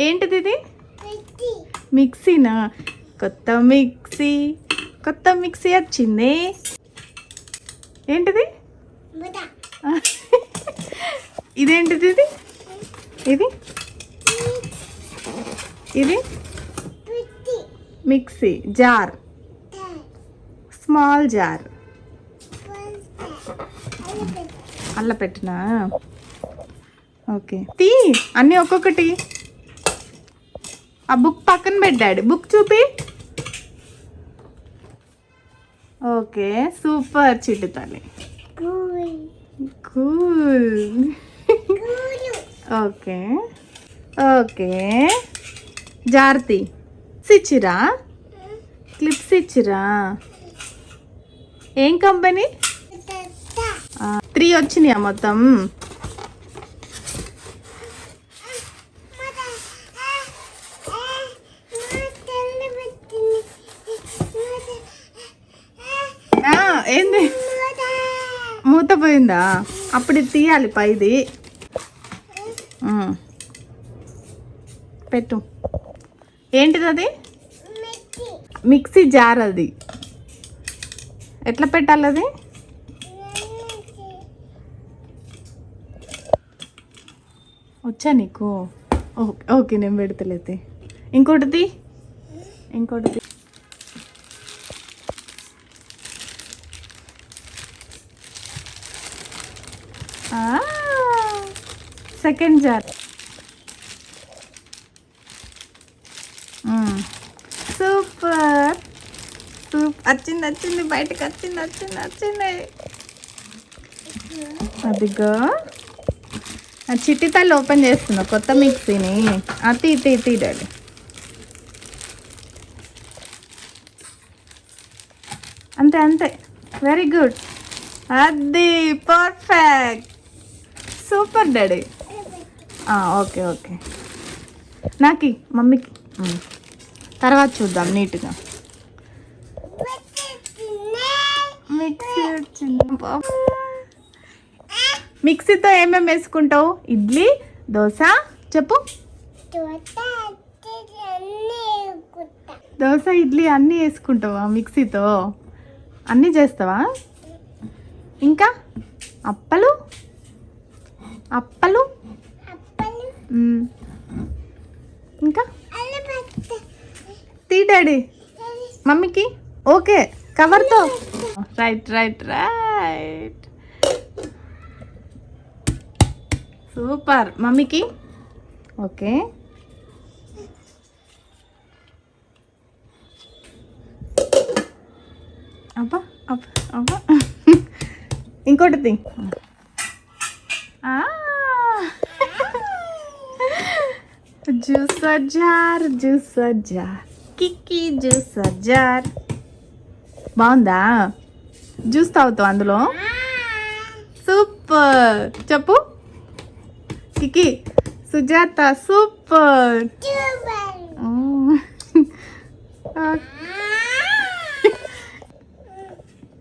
ఏంటిది ఇది? మిక్సీనా? కొత్త మిక్సీ. కొత్త మిక్సీ వచ్చింది. ఏంటిది? ఇదేంటిది ఇది? ఇది? ఇది? మిక్సీ. జార్. Small jar. అల్ల పెట్టినా ఓకే. తీ అన్నీ ఒక్కొక్కటి. ఆ బుక్ పక్కన పెట్టాడు బుక్ చూపి. ఓకే సూపర్ చిట్టు తల్లి. కూల్. ఓకే. ఓకే. జాగ్రత్త ఇచ్చిరా క్లిప్స్ ఇచ్చిరా? ఏం కంపెనీ? త్రీ వచ్చినాయా మొత్తం? ఏంది? మూత పోయిందా అప్పుడు తీయాలి పైది. పెట్టు. ఏంటిది అది మిక్సీ జార్ అది ఎట్లా పెట్టాలి అది వచ్చా నీకు? ఓకే ఓకే నేను పెడతలేతే ఇంకోటిది? ఇంకోటిది? Second jar. సూపర్. సూప్ వచ్చింది వచ్చింది బయటకు వచ్చింది వచ్చింది వచ్చింది అదిగో. ఆ చిట్టి తల్లి ఓపెన్ చేస్తున్నా కొత్త మిక్సీని. అతి ఇతి ఇతి డాడీ. అంతే అంతే. వెరీ గుడ్ అది perfect super daddy. Okay okay. నాకి మమ్మీకి. తర్వాత చూద్దాం నీట్గా. మిక్సీ వచ్చింది మిక్సీతో ఏమేమి వేసుకుంటావు? ఇడ్లీ దోశ చెప్పు. దోశ ఇడ్లీ అన్నీ వేసుకుంటావా మిక్సీతో? అన్నీ చేస్తావా? ఇంకా? అప్పలు? అప్పలు. ఇంకా? తీ డాడీ. మమ్మీకి? ఓకే కవర్తో రైట్ రైట్ రైట్ సూపర్ మమ్మీకి? ఓకే. అబ్బా అబ్బా అబ్బా. ఇంకోటి తీ. ఆ జ్యూసర్ జార్ జ్యూసర్ జార్ కిక్కి జ్యూసర్ జార్ బాగుందా? జ్యూస్ తాగుతావు అందులో? సూపర్ చెప్పు. కికి సుజాత సూపర్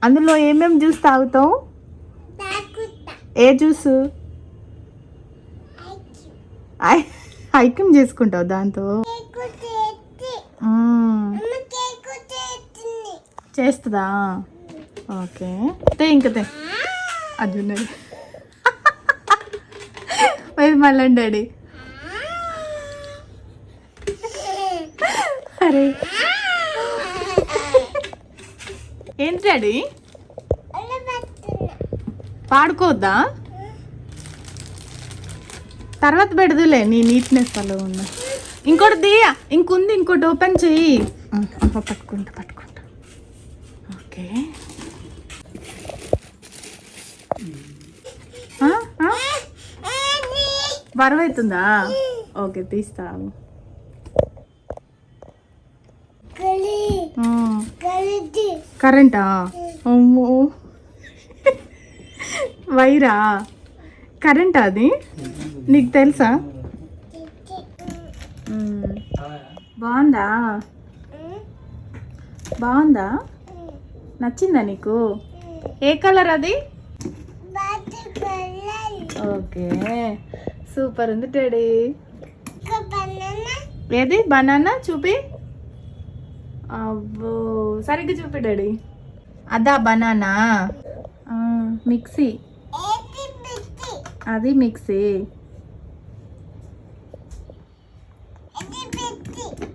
అందులో ఏమేమి జ్యూస్ తాగుతావు? ఏ జ్యూస్ ఐ ఐక్యం చేసుకుంటావు దాంతో. చేస్తుందా? ఓకే. తే ఇంక తే. అది ఉన్నది ఇది మళ్ళీ డాడీ. అరే. ఏంటి డాడీ? పాడుకోవద్దా? తర్వాత పెడదులే నీ నీట్నెస్ వల్ల ఉన్న. ఇంకోటి తీయ ఇంకుంది ఇంకోటి ఓపెన్ చెయ్యి. పట్టుకుంటా పట్టుకుంటా. ఓకే. ఆ, ఆ? బరువు అవుతుందా ఓకే తీస్తావు కరెంటా? అమ్మో. వైరా? కరెంటా అది? నీకు తెలుసా. బాగుందా? బాగుందా? నచ్చిందా నీకు? ఏ కలర్ అది? ఓకే. సూపర్ ఉంది డాడీ ఏది? బనానా చూపి. అబ్బో. సరిగ్గా చూపి డాడీ అదా బనానా. మిక్సీ? అది మిక్సీ.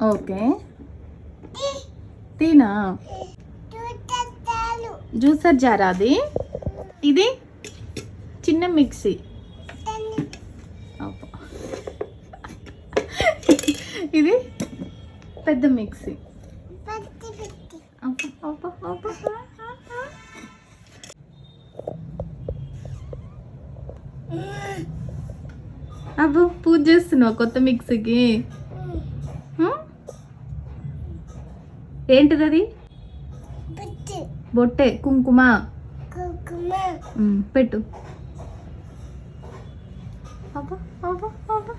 ఓకే. తీనా? జ్యూసర్ జారా అది? ఇది? చిన్న మిక్సీ. ఇది? పెద్ద మిక్సీ. అబ్బో పూజ చేస్తున్నావు కొత్త మిక్సీకి. ఏంటిది అది బొట్టే కుంకుమ? పెట్టు. అబ్బా, అబ్బా, అబ్బా.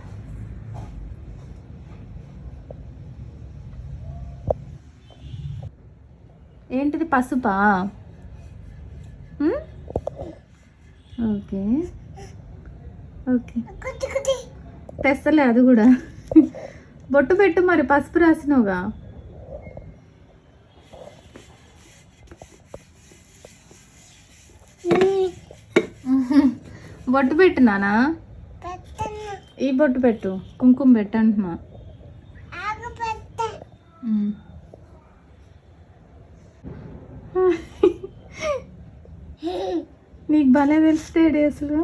ఏంటిది పసుపా? ఓకే. ఓకే. తెస్తలే అది కూడా. బొట్టు పెట్టు మరి పసుపు రాసినావుగా. బొట్టు పెట్టు నానా. ఈ బొట్టు పెట్టు. కుంకుమ పెట్టు అంటున్నా. నీకు భలే తెలిస్తే డేస్లు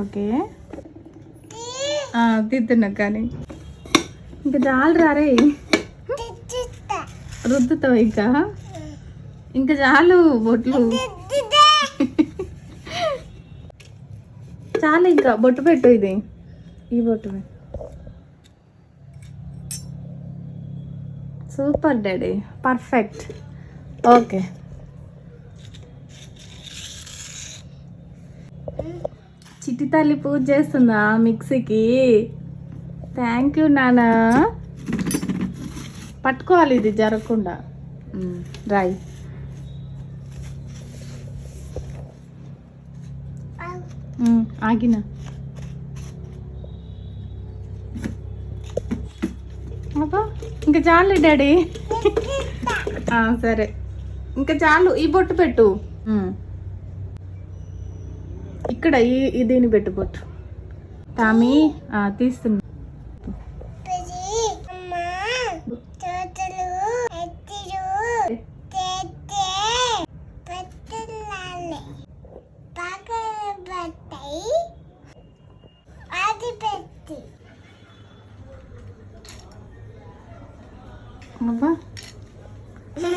ఓకే. తిద్దున్నా కానీ. ఇంకా చాలు రారే. రుద్దుతావు ఇంకా? ఇంకా చాలు బొట్లు. చాలు ఇంకా బొట్టు పెట్టు ఇది. ఈ బొట్టు పెట్టు. Super daddy perfect. ఓకే. చిట్టి తల్లి పూజ చేస్తుందా మిక్సీకి? థ్యాంక్ యూ నానా. పట్టుకోవాలి ఇది జరగకుండా. ఉమ్, రాయి ఆగిన అబ్బా ఇంకా చాలు డాడీ సరే ఇంకా చాలు ఈ బొట్టు పెట్టు. ఇక్కడ ఈ దీన్ని పెట్టు బొట్టు తామి తీస్తున్నా అబ్బా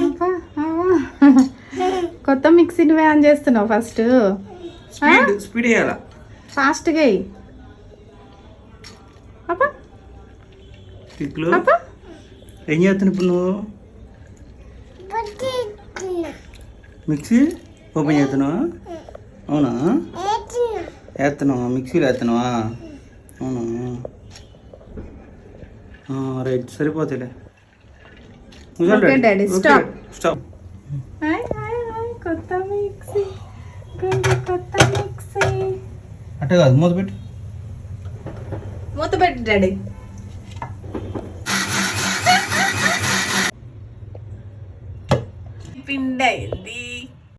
అబ్బా, అబ్బా. కొత్త మిక్సీ నువ్వే ఆన్ చేస్తున్నావు ఫస్ట్. స్పీడ్ ఫాస్ట్గా అబ్బా. అబ్బా. ఏం చేస్తున్నావు ఇప్పుడు నువ్వు? మిక్సీ ఓపెన్ చేస్తున్నావా? అవునా? వేస్తున్నావా? మిక్సీలో వేస్తున్నావా? అవునా? రైట్ సరిపోతాయిలే. Okay, daddy, stop. Stop. Hi hi hi కొత్త మిక్సీ. కొంచెం కొత్త మిక్సీ. అట్టే కాదు మూత పెట్టి. మూత పెట్టి డాడీ. పిండి అయింది.